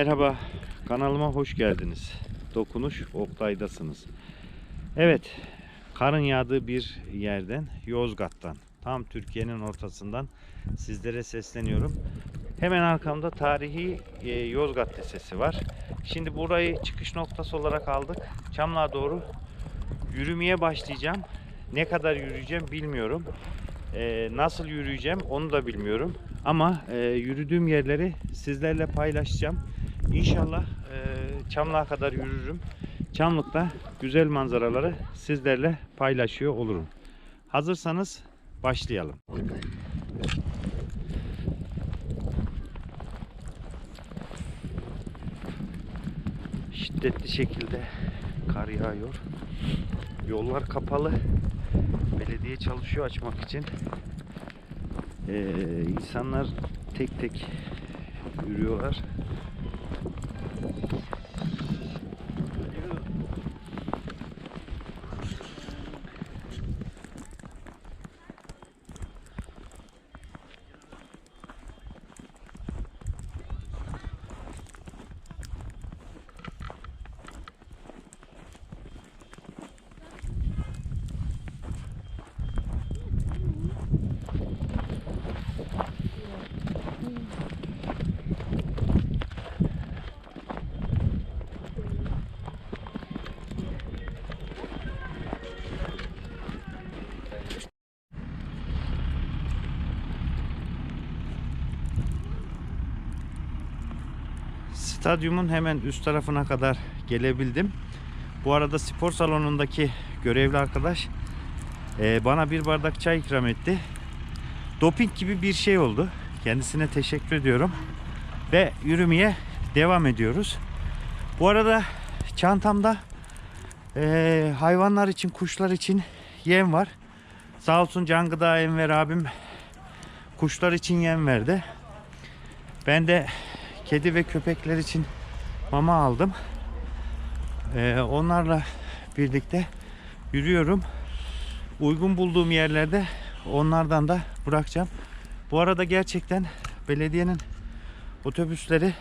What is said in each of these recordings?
Merhaba, kanalıma hoş geldiniz. Dokunuş Oktay'dasınız. Evet, karın yağdığı bir yerden, Yozgat'tan, tam Türkiye'nin ortasından sizlere sesleniyorum. Hemen arkamda tarihi e, Yozgat Lisesi var. Şimdi burayı çıkış noktası olarak aldık. Çamlığa doğru yürümeye başlayacağım. Ne kadar yürüyeceğim bilmiyorum. E, nasıl yürüyeceğim onu da bilmiyorum. Ama e, yürüdüğüm yerleri sizlerle paylaşacağım. İnşallah e, Çamlık'a kadar yürürüm. Çamlık'ta güzel manzaraları sizlerle paylaşıyor olurum. Hazırsanız başlayalım. Şiddetli şekilde kar yağıyor. Yollar kapalı. Belediye çalışıyor açmak için. Ee, insanlar tek tek yürüyorlar. Stadyumun hemen üst tarafına kadar gelebildim. Bu arada spor salonundaki görevli arkadaş e, bana bir bardak çay ikram etti. Doping gibi bir şey oldu. Kendisine teşekkür ediyorum. Ve yürümeye devam ediyoruz. Bu arada çantamda e, hayvanlar için, kuşlar için yem var. Sağ olsun Can Gıda Enver abim kuşlar için yem verdi. Ben de kedi ve köpekler için mama aldım. Ee, onlarla birlikte yürüyorum. Uygun bulduğum yerlerde onlardan da bırakacağım. Bu arada gerçekten belediyenin otobüsleri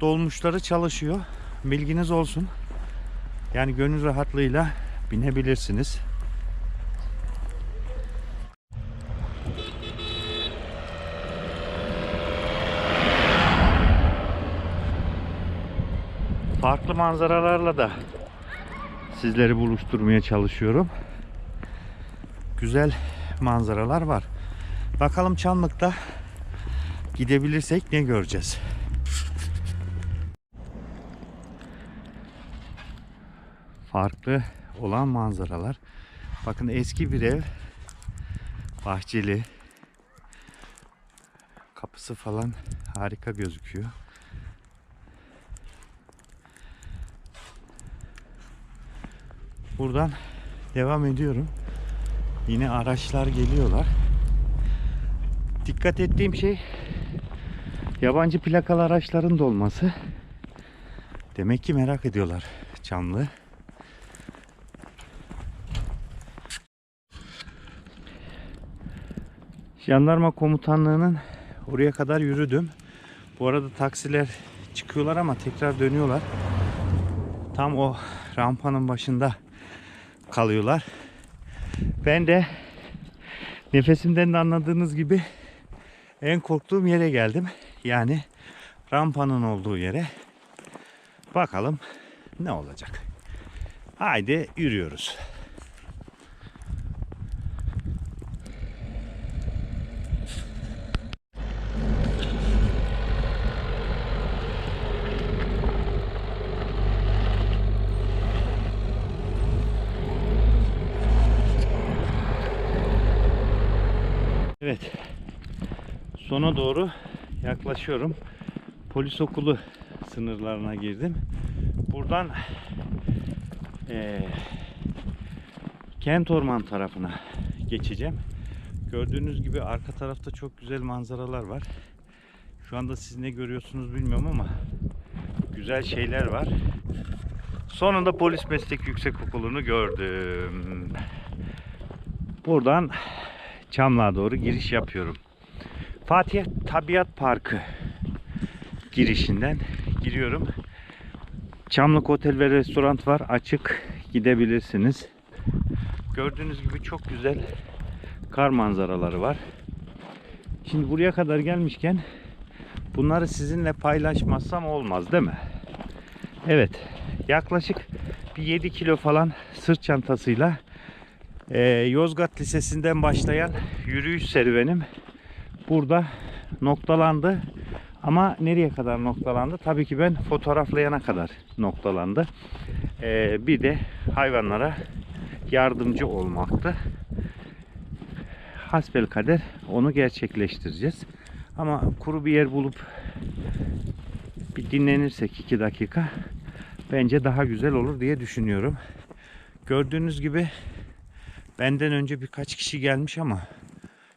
dolmuşları çalışıyor. Bilginiz olsun. Yani gönül rahatlığıyla binebilirsiniz. Farklı manzaralarla da sizleri buluşturmaya çalışıyorum. Güzel manzaralar var. Bakalım Çanlık'ta gidebilirsek ne göreceğiz. Farklı olan manzaralar. Bakın eski bir ev. Bahçeli. Kapısı falan harika gözüküyor. Buradan devam ediyorum. Yine araçlar geliyorlar. Dikkat ettiğim şey yabancı plakalı araçların da olması. Demek ki merak ediyorlar Çamlı. Jandarma komutanlığının oraya kadar yürüdüm. Bu arada taksiler çıkıyorlar ama tekrar dönüyorlar. Tam o rampanın başında kalıyorlar. Ben de nefesimden de anladığınız gibi en korktuğum yere geldim. Yani rampanın olduğu yere. Bakalım ne olacak. Haydi yürüyoruz. Evet. Sona doğru yaklaşıyorum. Polis okulu sınırlarına girdim. Buradan eee Kent Orman tarafına geçeceğim. Gördüğünüz gibi arka tarafta çok güzel manzaralar var. Şu anda siz ne görüyorsunuz bilmiyorum ama güzel şeyler var. Sonunda Polis Meslek Yüksekokulu'nu gördüm. Buradan Çamlığa doğru giriş yapıyorum. Fatih Tabiat Parkı girişinden giriyorum. Çamlık Otel ve Restoran var. Açık gidebilirsiniz. Gördüğünüz gibi çok güzel kar manzaraları var. Şimdi buraya kadar gelmişken bunları sizinle paylaşmazsam olmaz değil mi? Evet. Yaklaşık bir 7 kilo falan sırt çantasıyla e, Yozgat Lisesi'nden başlayan yürüyüş serüvenim burada noktalandı. Ama nereye kadar noktalandı? Tabii ki ben fotoğraflayana kadar noktalandı. E, bir de hayvanlara yardımcı olmaktı. Hasbel kader onu gerçekleştireceğiz. Ama kuru bir yer bulup bir dinlenirsek iki dakika bence daha güzel olur diye düşünüyorum. Gördüğünüz gibi benden önce birkaç kişi gelmiş ama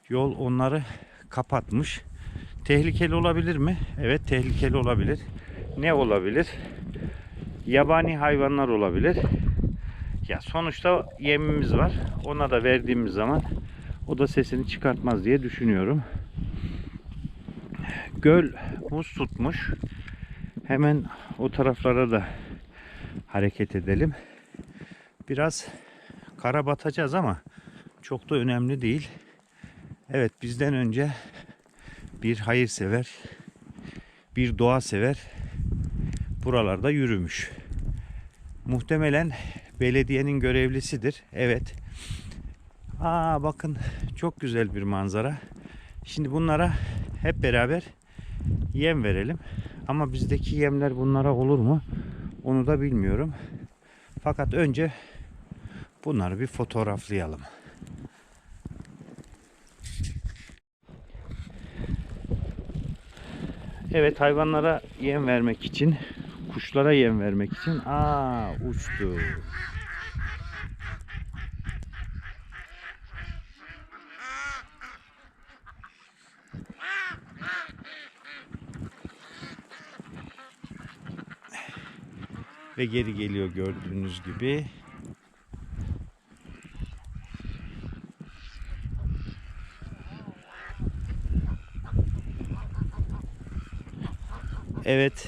yol onları kapatmış. Tehlikeli olabilir mi? Evet tehlikeli olabilir. Ne olabilir? Yabani hayvanlar olabilir. Ya sonuçta yemimiz var. Ona da verdiğimiz zaman o da sesini çıkartmaz diye düşünüyorum. Göl buz tutmuş. Hemen o taraflara da hareket edelim. Biraz kara batacağız ama çok da önemli değil. Evet bizden önce bir hayırsever, bir doğa sever buralarda yürümüş. Muhtemelen belediyenin görevlisidir. Evet. Aa bakın çok güzel bir manzara. Şimdi bunlara hep beraber yem verelim. Ama bizdeki yemler bunlara olur mu? Onu da bilmiyorum. Fakat önce bunları bir fotoğraflayalım. Evet hayvanlara yem vermek için, kuşlara yem vermek için aa uçtu. Ve geri geliyor gördüğünüz gibi. Evet.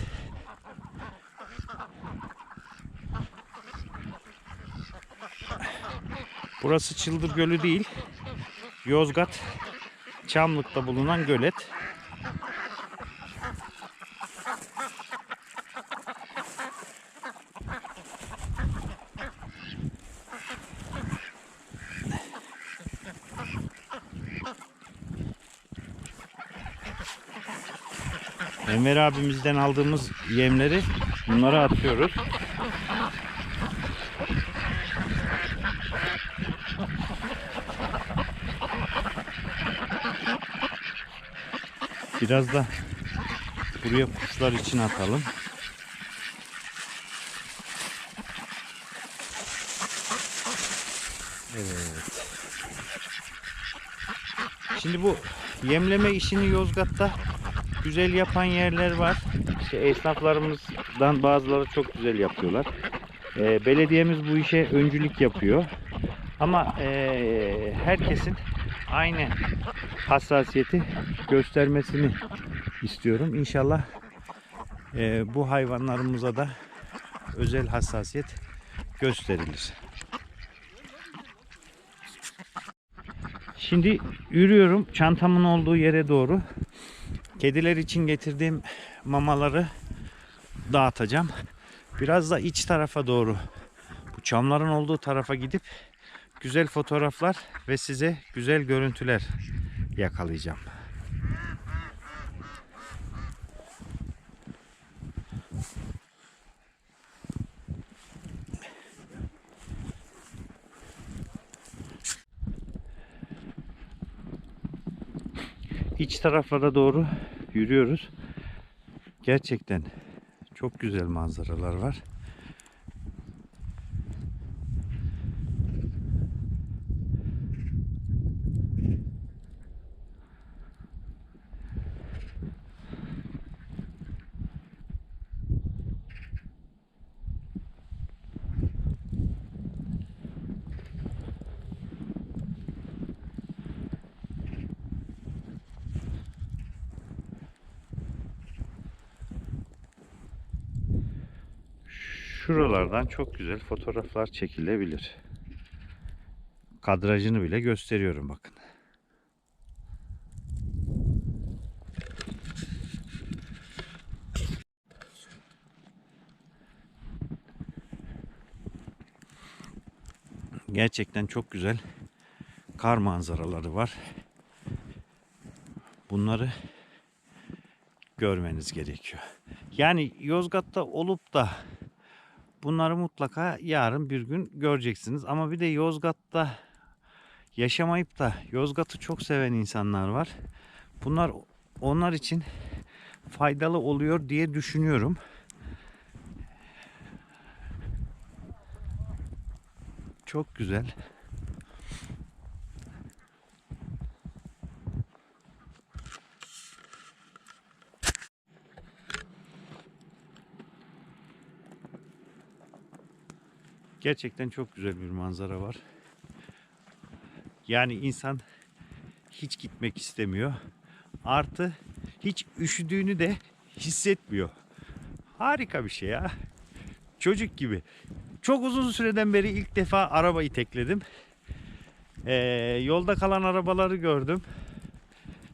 Burası Çıldır Gölü değil. Yozgat Çamlık'ta bulunan gölet. Enver abimizden aldığımız yemleri bunlara atıyoruz. Biraz da buraya kuşlar için atalım. Evet. Şimdi bu yemleme işini Yozgat'ta güzel yapan yerler var. İşte esnaflarımızdan bazıları çok güzel yapıyorlar. Ee, belediyemiz bu işe öncülük yapıyor. Ama ee, herkesin aynı hassasiyeti göstermesini istiyorum. İnşallah ee, bu hayvanlarımıza da özel hassasiyet gösterilir. Şimdi yürüyorum çantamın olduğu yere doğru. Kediler için getirdiğim mamaları dağıtacağım. Biraz da iç tarafa doğru bu çamların olduğu tarafa gidip güzel fotoğraflar ve size güzel görüntüler yakalayacağım. İç taraflara doğru yürüyoruz. Gerçekten çok güzel manzaralar var. Şuralardan çok güzel fotoğraflar çekilebilir. Kadrajını bile gösteriyorum bakın. Gerçekten çok güzel kar manzaraları var. Bunları görmeniz gerekiyor. Yani Yozgat'ta olup da bunları mutlaka yarın bir gün göreceksiniz. Ama bir de Yozgat'ta yaşamayıp da Yozgat'ı çok seven insanlar var. Bunlar onlar için faydalı oluyor diye düşünüyorum. Çok güzel. Gerçekten çok güzel bir manzara var. Yani insan hiç gitmek istemiyor. Artı hiç üşüdüğünü de hissetmiyor. Harika bir şey ya. Çocuk gibi. Çok uzun süreden beri ilk defa araba itekledim. Ee, yolda kalan arabaları gördüm.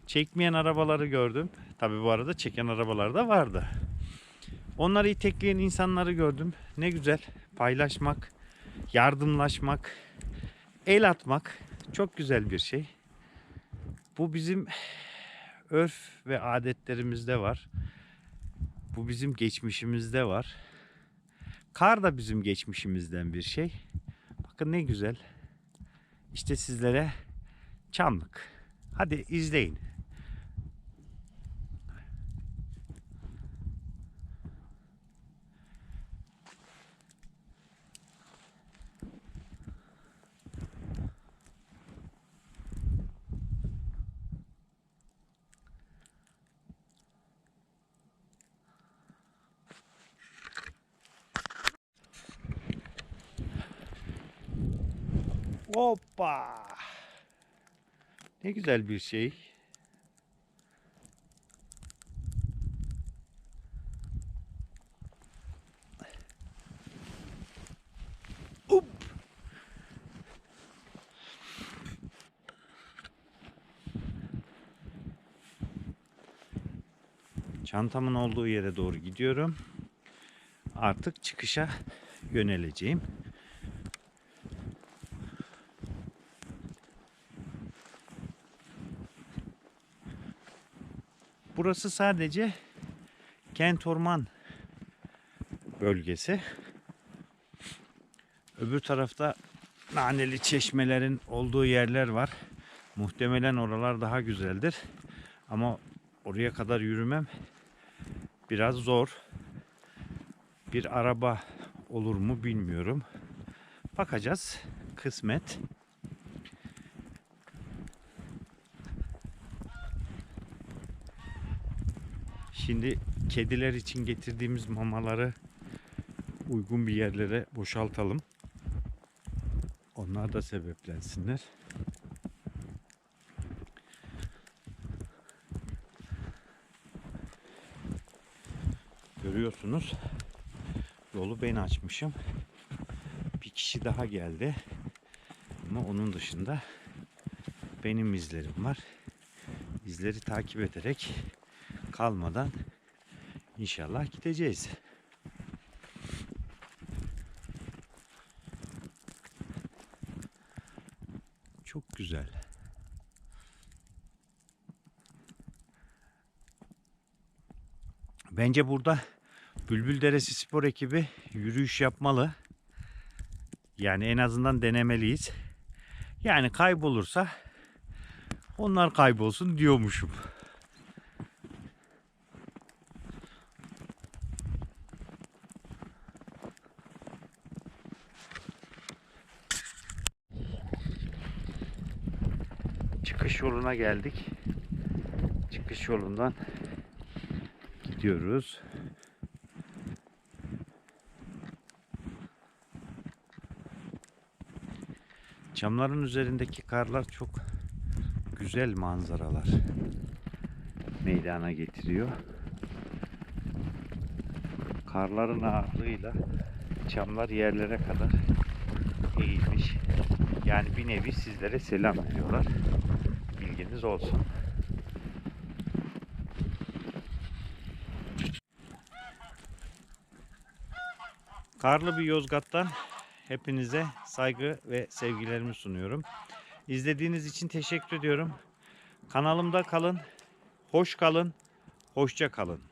Çekmeyen arabaları gördüm. Tabi bu arada çeken arabalar da vardı. Onları itekleyen insanları gördüm. Ne güzel paylaşmak, yardımlaşmak, el atmak çok güzel bir şey. Bu bizim örf ve adetlerimizde var. Bu bizim geçmişimizde var. Kar da bizim geçmişimizden bir şey. Bakın ne güzel. İşte sizlere çamlık. Hadi izleyin. Hoppa. Ne güzel bir şey. Up. Çantamın olduğu yere doğru gidiyorum. Artık çıkışa yöneleceğim. Burası sadece kent orman bölgesi. Öbür tarafta naneli çeşmelerin olduğu yerler var. Muhtemelen oralar daha güzeldir. Ama oraya kadar yürümem biraz zor. Bir araba olur mu bilmiyorum. Bakacağız. Kısmet. Şimdi kediler için getirdiğimiz mamaları uygun bir yerlere boşaltalım. Onlar da sebeplensinler. Görüyorsunuz yolu ben açmışım. Bir kişi daha geldi. Ama onun dışında benim izlerim var. İzleri takip ederek kalmadan inşallah gideceğiz. Çok güzel. Bence burada Bülbül Deresi Spor ekibi yürüyüş yapmalı. Yani en azından denemeliyiz. Yani kaybolursa onlar kaybolsun diyormuşum. Çıkış yoluna geldik. Çıkış yolundan gidiyoruz. Camların üzerindeki karlar çok güzel manzaralar meydana getiriyor. Karların ağırlığıyla çamlar yerlere kadar eğilmiş. Yani bir nevi sizlere selam veriyorlar. Bilginiz olsun. Karlı bir Yozgat'tan hepinize saygı ve sevgilerimi sunuyorum. İzlediğiniz için teşekkür ediyorum. Kanalımda kalın, hoş kalın, hoşça kalın.